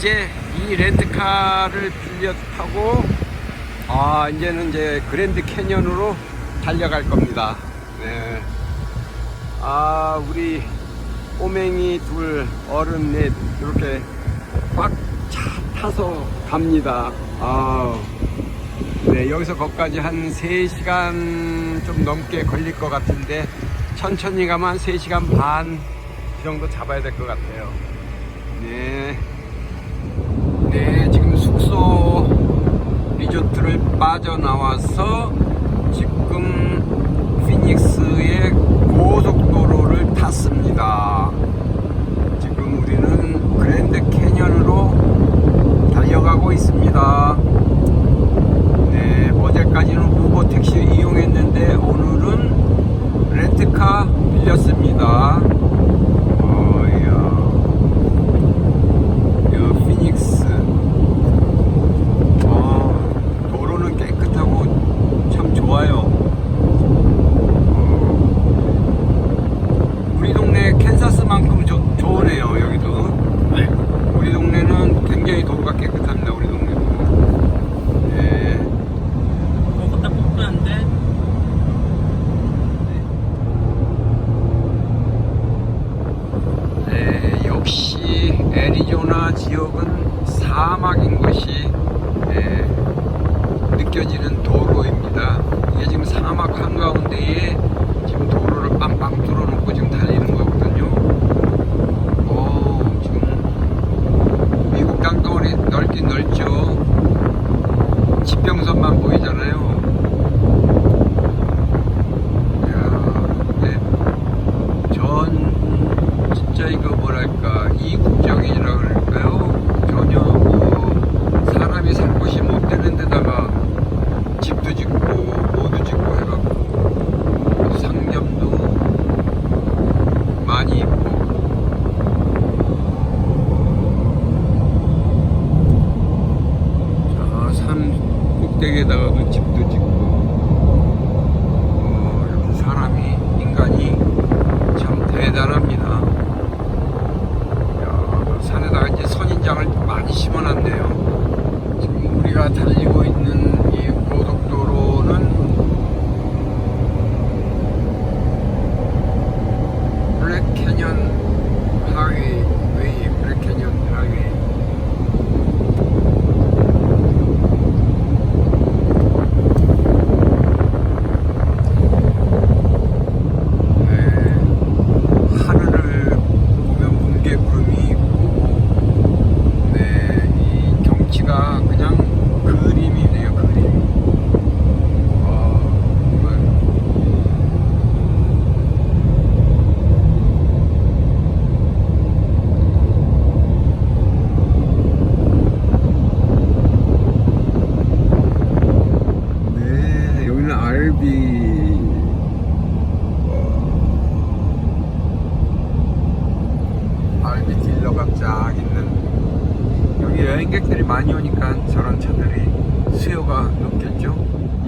이제 이 렌트카를 빌려 타고 아 이제는 이제 그랜드 캐년으로 달려갈 겁니다. 네. 아 우리 꼬맹이 둘 어른 넷 이렇게 꽉 차 타서 갑니다. 아 네, 여기서 거기까지 한 3시간 좀 넘게 걸릴 것 같은데 천천히 가면 한 3시간 반 정도 잡아야 될 것 같아요. 네. 네 지금 숙소 리조트를 빠져나와서 지금 피닉스의 고속도로를 탔습니다. Как.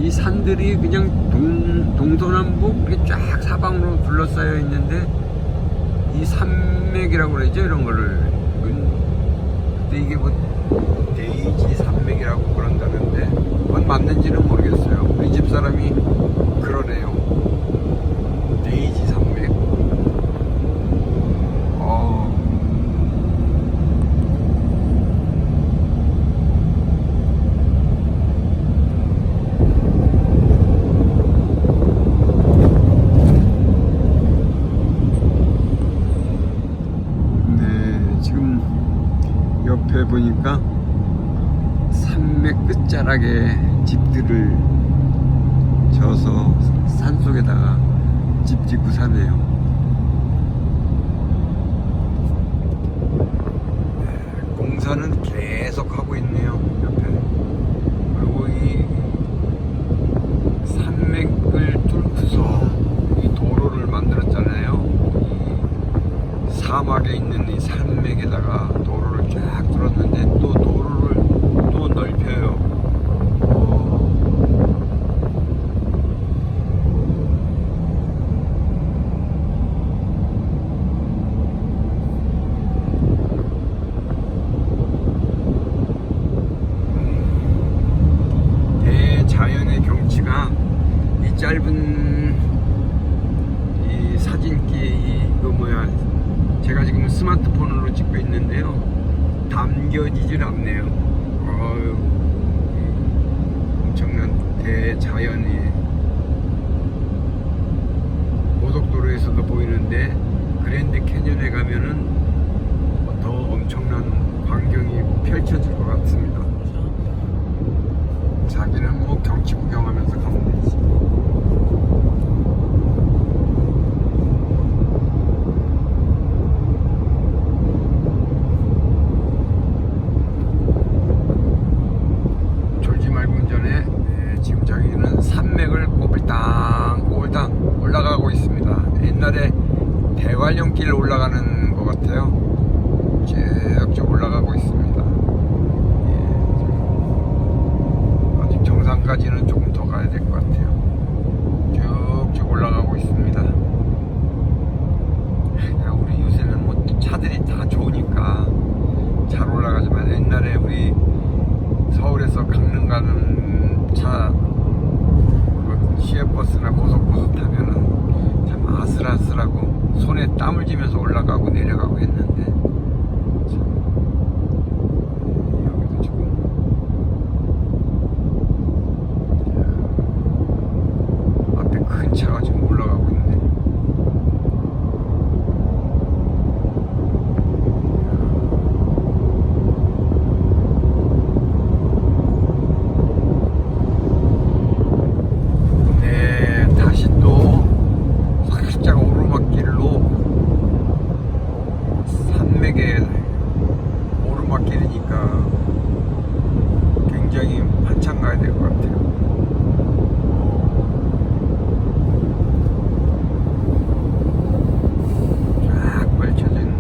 이 산들이 그냥 동, 동서남북 이렇게 쫙 사방으로 둘러싸여 있는데 이 산맥이라고 그러죠? 이런 거를. 근데 이게 뭐 데이지 산맥이라고 그런다는데 그건 맞는지는 모르겠어요. 우리 집사람이 그러네요. 데이지 산맥. 어 특별하게 집들을 져서 산속에다가 집 짓고 사네요. 스마트폰으로 찍고 있는데요. 담겨지질 않네요. 어휴, 이 엄청난 대자연이 고속도로에서도 보이는데 그랜드 캐년에 가면은 더 엄청난 광경이 펼쳐질 것 같습니다. 자기는 뭐 경치 구경하면서 가면 되지 말고 운전해. 네, 지금 저기는 산맥을 꼬불당 꼬불당 올라가고 있습니다. 옛날에 대관령길 올라가는 것 같아요. 쭉쭉 올라가고 있습니다. 예, 지금 아직 정상까지는 조금 더 가야 될 것 같아요. 쭉쭉 올라가고 있습니다. 야, 우리 요새는 뭐 차들이 다 좋으니까 잘 올라가지만 옛날에 우리 서울에서 강릉 가는 차 그 시외버스나 고속버스 타면은 참 아슬아슬하고 손에 땀을 쥐면서 올라가고 내려가고 했는데 참 여기도 지금 이야, 앞에 큰 차가 지금 올라가고 있네 네, 다시 또 살짝 오르막길로 산맥의 오르막길이니까 굉장히 한참 가야 될 것 같아요. 쫙 펼쳐진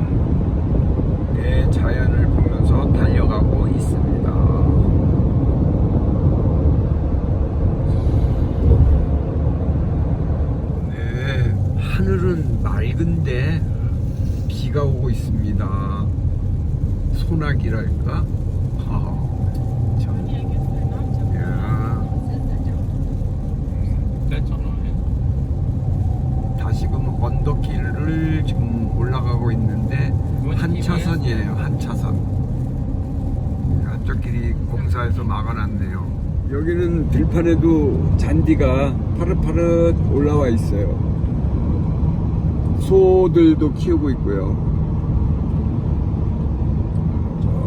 대자연을 보면서 달려가고 있습니다. 네, 하늘은 맑은데 비가 오고 있습니다. 소나기랄까? 아, 참, 야. 다시금 언덕길을 지금 올라가고 있는데 한 차선이에요. 한 차선. 한쪽 길이 공사해서 막아놨네요. 여기는 들판에도 잔디가 파릇파릇 올라와 있어요. 소들도 키우고 있고요.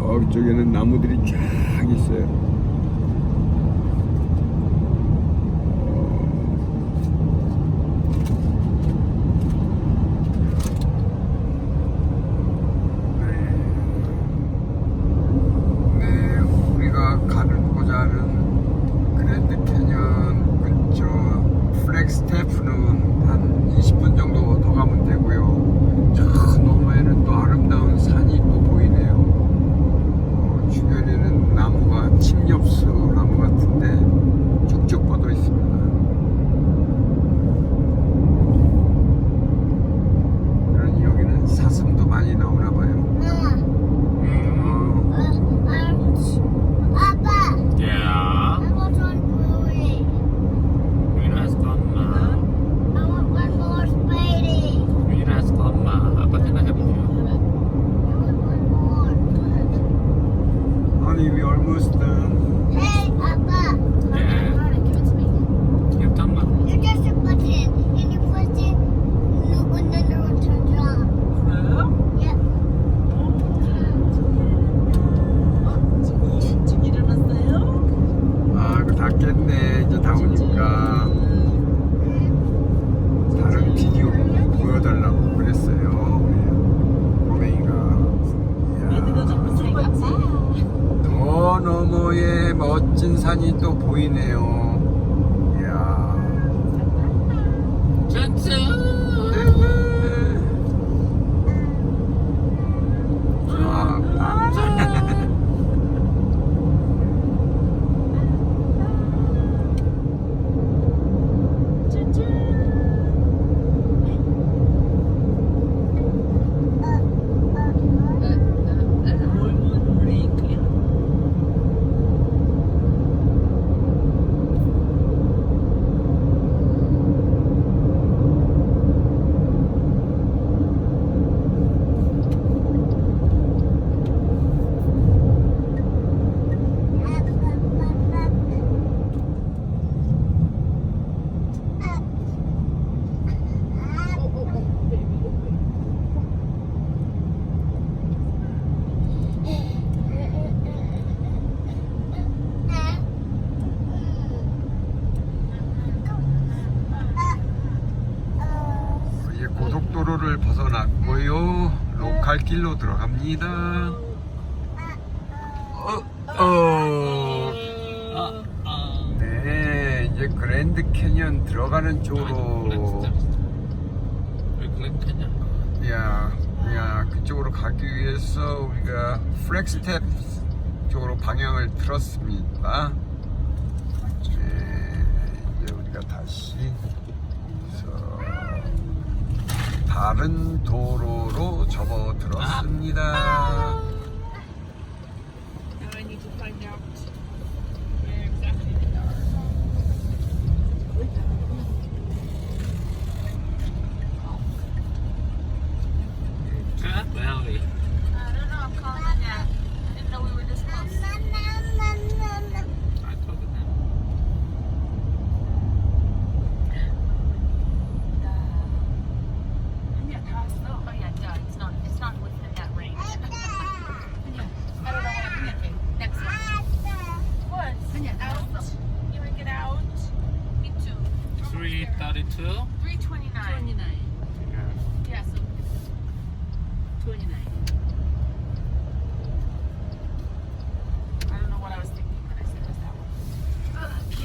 저쪽에는 나무들이 쫙 있어요. 낫겠네 이제 다 오니까 다른 비디오 보여달라고 그랬어요. 꼬맹이가. 너너무의 멋진 산이 또 보이네요. 길로 들어갑니다. 어, 어. 아, 아. 네, 이제 그랜드 캐년 들어가는 쪽으로 왜 그랬냐? 야, 야, 그쪽으로 가기 위해서 우리가 플렉스텝 쪽으로 방향을 틀었습니다. 네, 이제 우리가 다시 여기서 다른 도로로 접어들었습니다. 332. 329. 29. Yeah, so 29. I don't know what I was thinking when I said it was that one.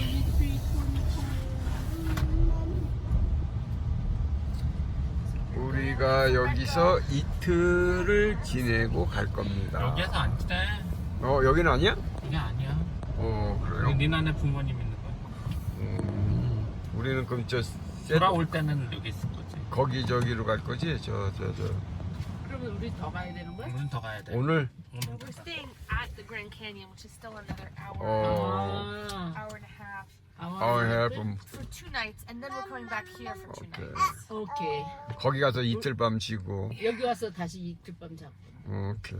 우리가 여기서 이틀을 지내고 갈 겁니다. 여기에서 안 지내. 어, 여기는 아니야? 이게 아니야. 어, 여기 그래요? 니나네 부모님 있는 거야. 음, 우리는 그럼 저 세- 돌아올 때는 여기 있을 거지. 거기 저기로 갈 거지? 저 저 저 그러면 우리 더 가야 되는 거야? 오늘은 더 가야 돼. 오늘 오늘 We're staying at the Grand Canyon, which is still another hour, 어 아, hour and a half our help 음, for two nights, and then we're coming back here for two Okay. nights. 오케이. 거기 가서 이틀 밤 쉬고 여기 와서 다시 이틀 밤 자고. 오케이